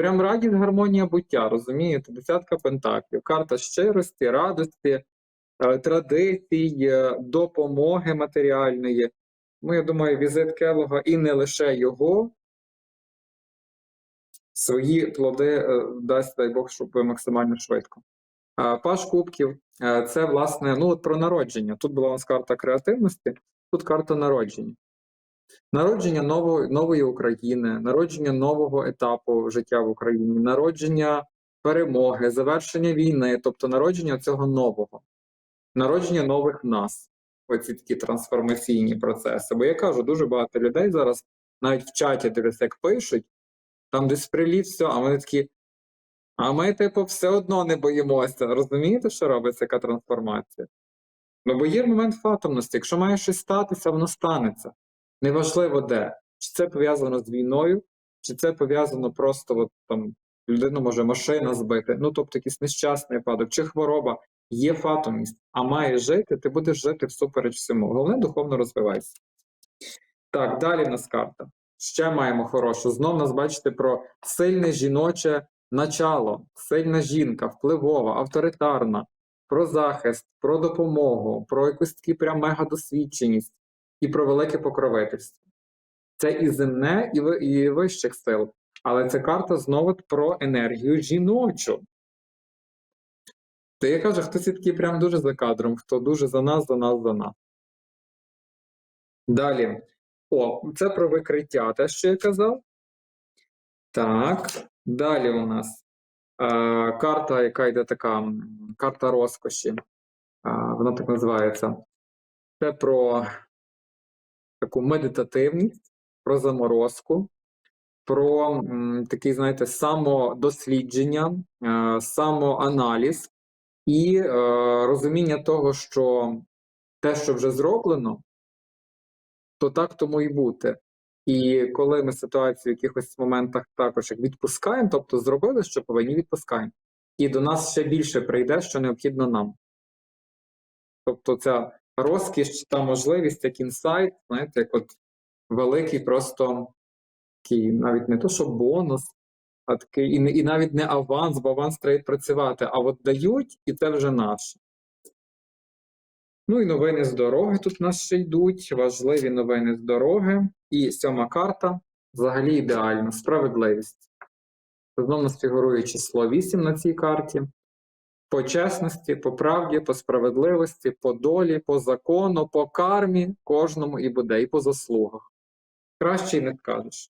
Прям радість, гармонія буття, розумієте? Десятка пентаклів, карта щирості, радості, е, традицій, е, допомоги матеріальної. Ну, я думаю, візит Келога і не лише його. Свої плоди е, дасть, дай Бог, щоб максимально швидко. Паш Кубків це власне ну от про народження. Тут була у нас карта креативності, тут карта народження. Народження нової, нової України, народження нового етапу життя в Україні, народження перемоги, завершення війни, тобто народження цього нового, народження нових нас. Оці такі трансформаційні процеси. Бо я кажу, дуже багато людей зараз навіть в чаті дивись, як пишуть, там десь приліт, все, а вони такі. А ми, типу, все одно не боїмося. Розумієте, що робиться яка трансформація? Ну, бо є момент фатомності. Якщо має щось статися, воно станеться. Неважливо де. Чи це пов'язано з війною, чи це пов'язано просто от, там, людину може машина збити, ну тобто якийсь нещасний випадок, чи хвороба. Є фатомність, а маєш жити, ти будеш жити всупереч всьому. Головне духовно розвивайся. Так, далі в нас карта. Ще маємо хорошу. Знов нас бачите про сильне жіноче начало, сильна жінка, впливова, авторитарна, про захист, про допомогу, про якусь таку прям мегадосвідченість і про велике покровительство. Це і земне, і, вищих сил. Але ця карта знову про енергію жіночу. То я кажу, хтось такий прям дуже за кадром, хто дуже за нас, за нас, за нас. Далі. О, це про викриття, те, що я казав. Так. Далі у нас е, карта, яка йде така карта розкоші. Е, вона так називається. Це про таку медитативність, про заморозку, про м, такий, знаєте, самодослідження, е, самоаналіз і е, розуміння того, що те, що вже зроблено, то так тому і бути. І коли ми ситуацію в якихось моментах також як відпускаємо, тобто зробили, що повинні відпускаємо, і до нас ще більше прийде, що необхідно нам. Тобто ця розкіш та можливість, як інсайт, знаєте, як от великий просто такий, навіть не то, що бонус, а такий, і, і навіть не аванс, бо аванс треба відпрацювати, а от дають, і це вже наше. Ну і новини з дороги тут у нас ще йдуть, важливі новини з дороги. І сьома карта взагалі ідеально, справедливість. Знову нас фігурує число 8 на цій карті. По чесності, по правді, по справедливості, по долі, по закону, по кармі кожному і буде, і по заслугах. Краще й не скажеш.